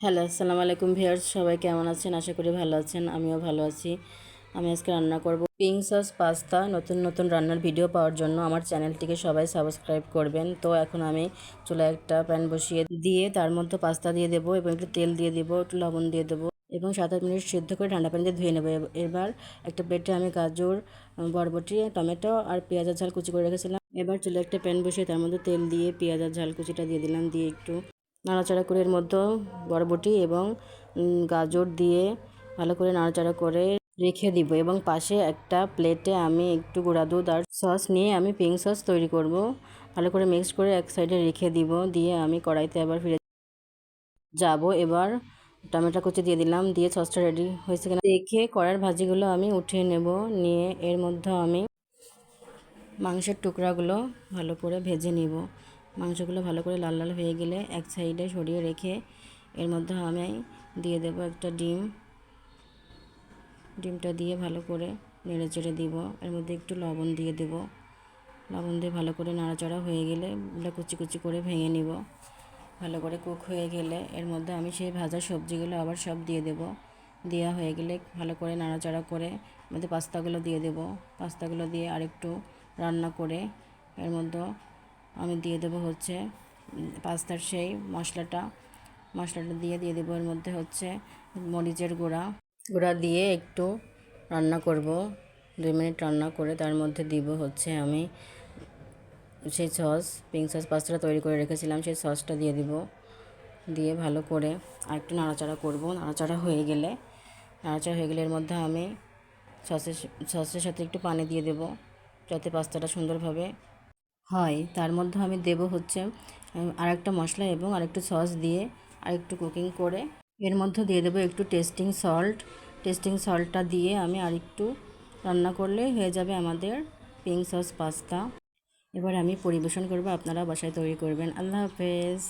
Hello, আসসালামু আলাইকুম viewers. সবাই কেমন আছেন? আশা করি ভালো আছেন। আমিও ভালো আছি। আমি আজকে রান্না করব পিঙ্ক সস পাস্তা। নতুন নতুন রান্নার ভিডিও পাওয়ার জন্য আমার চ্যানেলটিকে সবাই সাবস্ক্রাইব করবেন। তো এখন আমি চুলায় একটা প্যান বসিয়ে দিয়ে তার মধ্যে পাস্তা দিয়ে দেবো এবং একটু তেল দিয়ে দেবো, একটু লবণ দিয়ে দেবো এবং সাত আট মিনিট সিদ্ধ করে ঠান্ডা পানিতে ধুয়ে নেব। এব- এবার একটা প্লেটে আমি গাজর বরবটি, টমেটো আর পেঁয়াজের ঝাল কুচি করে রেখেছিলাম। এবার চুলে একটা প্যান বসিয়ে তার মধ্যে তেল দিয়ে পেঁয়াজের ঝাল কুচিটা দিয়ে দিলাম। দিয়ে একটু নাড়াচাড়া করে এর মধ্যে বরবটি এবং গাজর দিয়ে ভালো করে নাড়াচাড়া করে রেখে দিব এবং পাশে একটা প্লেটে আমি একটু গুঁড়া দুধ আর সস নিয়ে আমি পিঙ্ক সস তৈরি করব। ভালো করে মিক্স করে এক সাইডে রেখে দিব, দিয়ে আমি কড়াইতে আবার ফিরে যাব। এবার টমেটো কুচি দিয়ে দিলাম, দিয়ে সসটা রেডি হয়েছে কিনা দেখে কড়ার ভাজিগুলো আমি উঠিয়ে নেব, নিয়ে এর মধ্যে আমি মাংসের টুকরাগুলো ভালো করে ভেজে নিব। মাংসগুলো ভালো করে লাল লাল হয়ে গেলে এক সাইডে সরিয়ে রেখে এর মধ্যে আমি দিয়ে দেবো একটা ডিম। ডিমটা দিয়ে ভালো করে নেড়ে চেড়ে দিব। এর মধ্যে একটু লবণ দিয়ে দেব। লবণ দিয়ে ভালো করে নাড়াচাড়া হয়ে গেলে এগুলো কুচি কুচি করে ভেঙে নিব। ভালো করে কুক হয়ে গেলে এর মধ্যে আমি সেই ভাজা সবজিগুলো আবার সব দিয়ে দেব। দেওয়া হয়ে গেলে ভালো করে নাড়াচাড়া করে মধ্যে পাস্তাগুলো দিয়ে দেব। পাস্তাগুলো দিয়ে আরেকটু রান্না করে এর মধ্যে আমি দিয়ে দেবো হচ্ছে পাস্তার সেই মশলাটা। মশলাটা দিয়ে দিয়ে দেবো এর মধ্যে হচ্ছে মরিচের গুঁড়া। গুঁড়া দিয়ে একটু রান্না করব। দুই মিনিট রান্না করে তার মধ্যে দিব হচ্ছে আমি সেই সস পিঙ্ক সস পাস্তাটা তৈরি করে রেখেছিলাম, সেই সসটা দিয়ে দিব। দিয়ে ভালো করে আর একটু নাড়াচাড়া করব। নাড়াচাড়া হয়ে গেলে, নাড়াচাড়া হয়ে গেলে এর মধ্যে আমি সসের সসের সাথে একটু পানি দিয়ে দেব, যাতে পাস্তাটা সুন্দরভাবে হয়, তার মধ্যে আমি দেব হচ্ছে আর একটা মশলা এবং আরেকটু সস দিয়ে আর একটু কুকিং করে। এর মধ্যে দিয়ে দেবো একটু টেস্টিং সল্ট টেস্টিং সল্টটা দিয়ে আমি আরেকটু রান্না করলে হয়ে যাবে আমাদের পিঙ্ক সস পাস্তা এবার আমি পরিবেশন করব আপনারা বাসায় তৈরি করবেন। আল্লাহ হাফেজ।